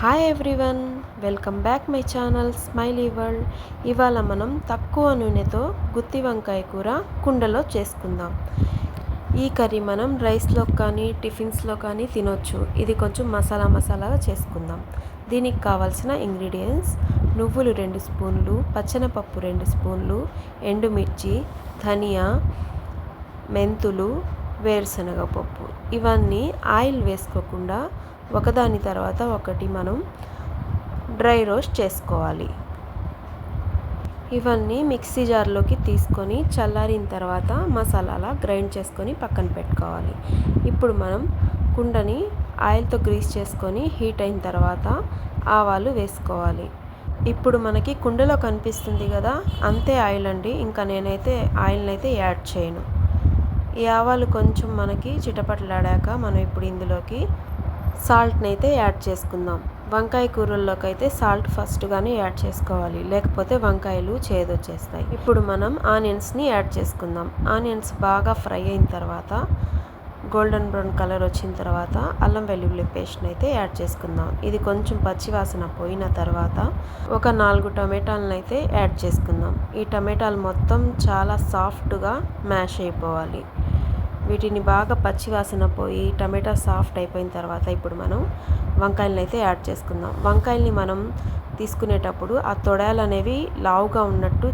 Hi everyone welcome back my channel smiley world ఇవాళ మనం తక్కువ నూనెతో గుత్తి వంకాయ కూర కుండలో చేసుకుందాం. ఈ కర్రీ మనం రైస్లో కానీ టిఫిన్స్లో కానీ తినొచ్చు. ఇది కొంచెం మసాలా మసాలాగా చేసుకుందాం. దీనికి కావాల్సిన ఇంగ్రీడియంట్స్ నువ్వులు రెండు స్పూన్లు పచ్చనపప్పు రెండు స్పూన్లు ఎండుమిర్చి ధనియా మెంతులు వేరుశనగ పప్పు ఇవన్నీ ఆయిల్ వేసుకోకుండా ఒకదాని తర్వాత ఒకటి మనం డ్రై రోస్ట్ చేసుకోవాలి. ఇవన్నీ మిక్సీ జార్లోకి తీసుకొని చల్లారిన తర్వాత మసాలాలా గ్రైండ్ చేసుకొని పక్కన పెట్టుకోవాలి. ఇప్పుడు మనం కుండని ఆయిల్తో గ్రీస్ చేసుకొని హీట్ అయిన తర్వాత ఆవాలు వేసుకోవాలి. ఇప్పుడు మనకి కుండలో కనిపిస్తుంది కదా అంతే ఆయిల్ అండి. ఇంకా నేనైతే ఆయిల్ని అయితే యాడ్ చేయను. ఈ ఆవాలు కొంచెం మనకి చిటపటలాడాక మనం ఇప్పుడు ఇందులోకి సాల్ట్ని అయితే యాడ్ చేసుకుందాం. వంకాయ కూరల్లోకి అయితే సాల్ట్ ఫస్ట్గానే యాడ్ చేసుకోవాలి. లేకపోతే వంకాయలు చేదొచ్చేస్తాయి. ఇప్పుడు మనం ఆనియన్స్ని యాడ్ చేసుకుందాం. ఆనియన్స్ బాగా ఫ్రై అయిన తర్వాత గోల్డెన్ బ్రౌన్ కలర్ వచ్చిన తర్వాత అల్లం వెల్లుల్లి పేస్ట్ని అయితే యాడ్ చేసుకుందాం. ఇది కొంచెం పచ్చివాసన పోయిన తర్వాత ఒక నాలుగు టమాటాలను అయితే యాడ్ చేసుకుందాం. ఈ టమాటాలు మొత్తం చాలా సాఫ్ట్గా మ్యాష్ అయిపోవాలి. వీటిని బాగా పచ్చివాసన పోయి టమాటా సాఫ్ట్ అయిపోయిన తర్వాత ఇప్పుడు మనం వంకాయలను అయితే యాడ్ చేసుకుందాం. వంకాయల్ని మనం తీసుకునేటప్పుడు ఆ తొడాలు అనేవి లావుగా ఉన్నట్టు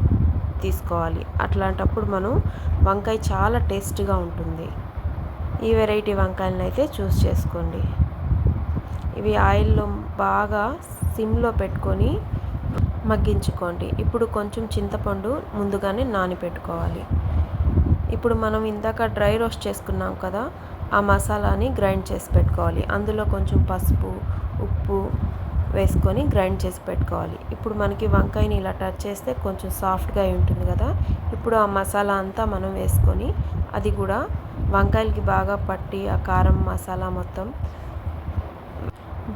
తీసుకోవాలి. అట్లాంటప్పుడు మనం వంకాయ చాలా టేస్ట్గా ఉంటుంది. ఈ వెరైటీ వంకాయలను అయితే చూస్ చేసుకోండి. ఇవి ఆయిల్లో బాగా సిమ్లో పెట్టుకొని మగ్గించుకోండి. ఇప్పుడు కొంచెం చింతపండు ముందుగానే నానబెట్టుకోవాలి ఇప్పుడు మనం ఇందాక డ్రై రోస్ట్ చేసుకున్నాం కదా ఆ మసాలాని గ్రైండ్ చేసి పెట్టుకోవాలి. అందులో కొంచెం పసుపు ఉప్పు వేసుకొని గ్రైండ్ చేసి పెట్టుకోవాలి. ఇప్పుడు మనకి వంకాయని ఇలా టచ్ చేస్తే కొంచెం సాఫ్ట్గా ఉంటుంది కదా. ఇప్పుడు ఆ మసాలా అంతా మనం వేసుకొని అది కూడా వంకాయలకి బాగా పట్టి ఆ కారం మసాలా మొత్తం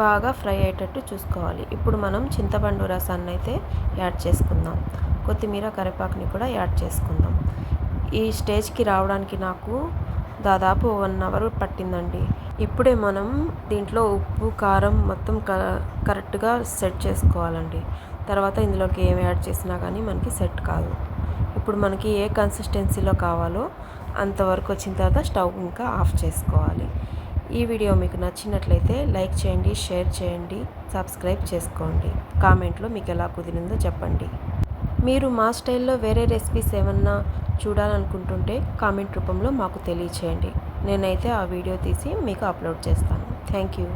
బాగా ఫ్రై అయ్యేటట్టు చూసుకోవాలి. ఇప్పుడు మనం చింతపండు రసాన్ని అయితే యాడ్ చేసుకుందాం. కొత్తిమీర కరివేపాకుని కూడా యాడ్ చేసుకుందాం. ఈ స్టేజ్కి రావడానికి నాకు దాదాపు వన్ అవర్ పట్టిందండి. ఇప్పుడే మనం దీంట్లో ఉప్పు కారం మొత్తం క కరెక్ట్గా సెట్ చేసుకోవాలండి. తర్వాత ఇందులోకి ఏం యాడ్ చేసినా కానీ మనకి సెట్ కాదు. ఇప్పుడు మనకి ఏ కన్సిస్టెన్సీలో కావాలో అంతవరకు వచ్చిన తర్వాత స్టవ్ ఇంకా ఆఫ్ చేసుకోవాలి. ఈ వీడియో మీకు నచ్చినట్లయితే లైక్ చేయండి షేర్ చేయండి సబ్స్క్రైబ్ చేసుకోండి. కామెంట్లో మీకు ఎలా కుదిరిందో చెప్పండి. మీరు మా స్టైల్లో వేరే రెసిపీస్ ఏమన్నా చూడాలనుకుంటుంటే కామెంట్ రూపంలో మాకు తెలియచేయండి. నేనైతే ఆ వీడియో తీసి మీకు అప్లోడ్ చేస్తాను. Thank you.